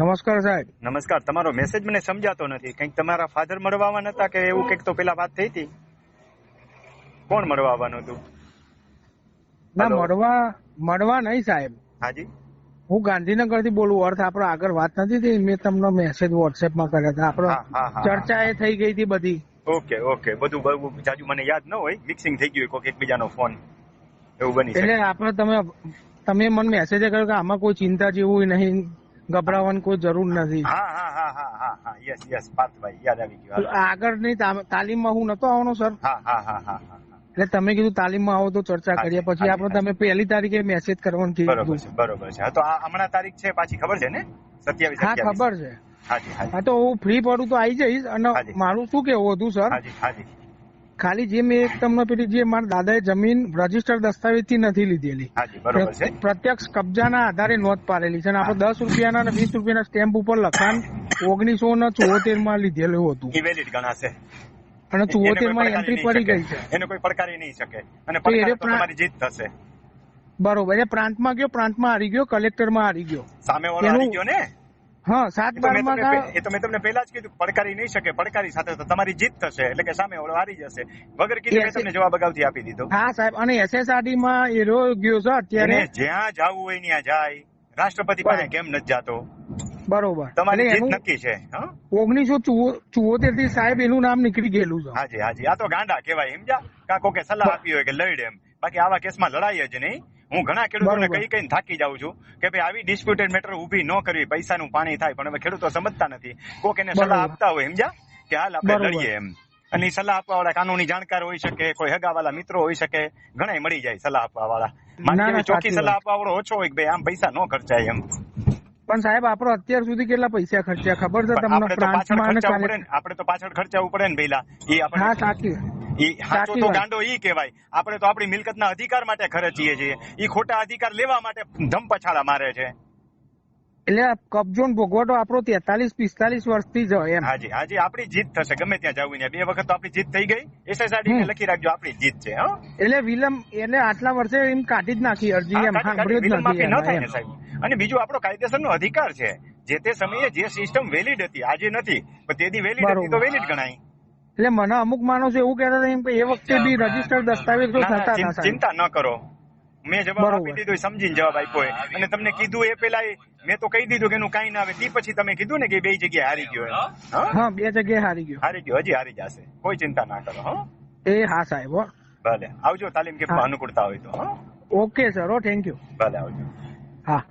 નમસ્કાર સાહેબ. નમસ્કાર. તમારો મેસેજ મને સમજાતો નથી. કંઈક તમારા ફાધર મળવા આવવાના હતા કે એવું કંઈક તો પેલા વાત થઈ હતી? કોણ મળવા આવવાનું હતું? ના મળવા મળવા નહીં સાહેબ. હાજી? હું ગાંધીનગરથી બોલું. અર્થ આપડે આગળ વાત નથી થઈ. મેં તમને મેસેજ વોટ્સએપમાં કર્યા હતા. હા. ચર્ચા એ થઈ ગઈ હતી બધી. Okay okay. બધું બધું જાજુ મને યાદ ન હોય. મિક્સિંગ થઈ ગયું કોઈક એકબીજાનો ફોન એવું બની એટલે આપડે તમે તમે મને મેસેજ કર્યો કે આમાં કોઈ ચિંતા જેવું નહીં. ગભરાવાની કોઈ જરૂર નથી. હા હા હા હા હા હા. યસ યસ પાર્થભાઈ યાદ આવી ગયું. આગળની તાલીમમાં હું નતો આવવાનો સર. હા હા હા. એટલે તમે કીધું તાલીમમાં આવો તો ચર્ચા કરીએ. પછી આપણે તમે પહેલી તારીખે મેસેજ કરવાનું કીધું. છે બરોબર છે. તો આ હમણાં તારીખ છે પાછી ખબર છે ને? સત્યાવીસ હા ખબર છે. હા તો હું ફ્રી પડું તો આવી જઈશ અને મારું શું કેવું હતું સર? હાજી હાજી. ખાલી જે મેં તમને પેલી જે મારા દાદાએ જમીન રજિસ્ટર દસ્તાવેજથી નથી લીધેલી. પ્રત્યક્ષ કબજાના આધારે નોંધ પાડેલી છે અને આપણે દસ રૂપિયાના અને વીસ રૂપિયાના સ્ટેમ્પ ઉપર લખાણ ઓગણીસો ને ચુઓતેરમાં લીધેલું હતું. અને ચોતેરમાં એન્ટ્રી પડી ગઈ છે. એને કોઈ પડકારી નહીં શકે. અને તમારી જીત થશે. બરોબર. એ પ્રાંતમાં ગયો પ્રાંતમાં હારી ગયો કલેક્ટરમાં હારી ગયો. સામે વાળો હારી ગયો ને? હા સાત એ બારમાં કા- એ તો મેં તમને પહેલા જ કીધું પડકારી નહીં શકે પડકારી સાથે તો તમારી જીત થશે એટલે કે સામે ઓળો હારી જશે. વગર કીધું મેં તમને જવાબ અગાઉથી આપી દીધો. હા સાહેબ અને એસએસઆરડી માં એરો ગયો છે અત્યારે. જ્યાં જવું હોય ત્યાં જાય. રાષ્ટ્રપતિ પાસે કેમ નથી જાતો? બરોબર. તમારી જીત નક્કી છે ઓગણીસો ચુવોતેરથી સાહેબ એનું નામ નીકળી ગયેલું છે. હાજી હાજી. આ તો ગાંડા કહેવાય. સમજ્યા કાકો કોકે સલાહ આપી હોય કે લડ એમ. બાકી આવા કેસમાં લડાઈ જ નહીં. હું ઘણા ખેડૂતોને. કઈ કઈ થાકી જાઉં છું કે ભાઈ આવી ડિસ્પ્યુટેડ મેટર ઊભી ન કરવી પૈસાનું પાણી થાય પણ હવે ખેડૂતો સમજતા નથી. કોક એને સલાહ આપતા હોય સમજ્યા? કે હાલ આપણે લડીએ એમ. અને સલાહ આપવા વાળા કાનૂની જાણકાર હોઈ શકે કોઈ હગાવાલા મિત્રો હોઈ શકે ઘણા મળી જાય સલાહ આપવા વાળા ચોખ્ખી સલાહ આપવા વાળો ઓછો હોય કે ભાઈ આમ પૈસા ન ખર્ચાય એમ. પણ સાહેબ આપણો અત્યાર સુધી કેટલા પૈસા ખર્ચ્યા? ખબર છે તમને આપણે તો પાછળ ખર્ચાવું પડે ને આપણે તો પાછળ ખર્ચાવું પડે ને પેલા હા સાચી ઈ સાચો તો. ગાંડો ઈ કહેવાય. આપણે તો આપણી મિલકતના અધિકાર માટે ખર્ચીએ છીએ. ઈ ખોટા અધિકાર લેવા માટે ધમ પછાડા મારે છે. એટલે કબજો ભોગવટો આપણો તેતાલીસ પિસ્તાલીસ વર્ષથી જ એમ. હાજી હાજી આપણી જીત થશે. ગમે ત્યાં જવું ને. બે વખત તો આપણી જીત થઈ ગઈ. એસએસઆરડી. લખી રાખજો. આપણી જીત છે એટલે વિલંબ એટલે આટલા વર્ષે એમ કાઢી જ નાખી અરજી એમ. સાહેબ. અને બીજું આપણો કાયદેસરનો અધિકાર છે. જે તે સમયે જે સિસ્ટમ વેલિડ હતી આજે નથી પણ તેથી વેલિડ હતી તો વેલિડ ગણાય. એટલે મને અમુક માણસો એવું કહેતા હતા કે એ વખતે બી રજિસ્ટર દસ્તાવેજ થતા હતા ચિંતા ન કરો. મેં જવાબ આપી દીધો સમજીને જવાબ આપ્યો અને તમને કીધું એ પેલા મેં તો કહી દીધું કે એનું કઈ ના આવે. તે પછી તમે કીધું ને કે બે જગ્યાએ હારી ગયો? હા? બે જગ્યાએ હારી ગયો. હારી ગયો હજી હારી જશે. કોઈ ચિંતા ના કરો હો. એ હા સાહેબ હો. ભલે. આવજો તાલીમ કે અનુકૂળતા હોય તો ઓકે સર હો થેન્ક યુ ભલે આવજો. હા.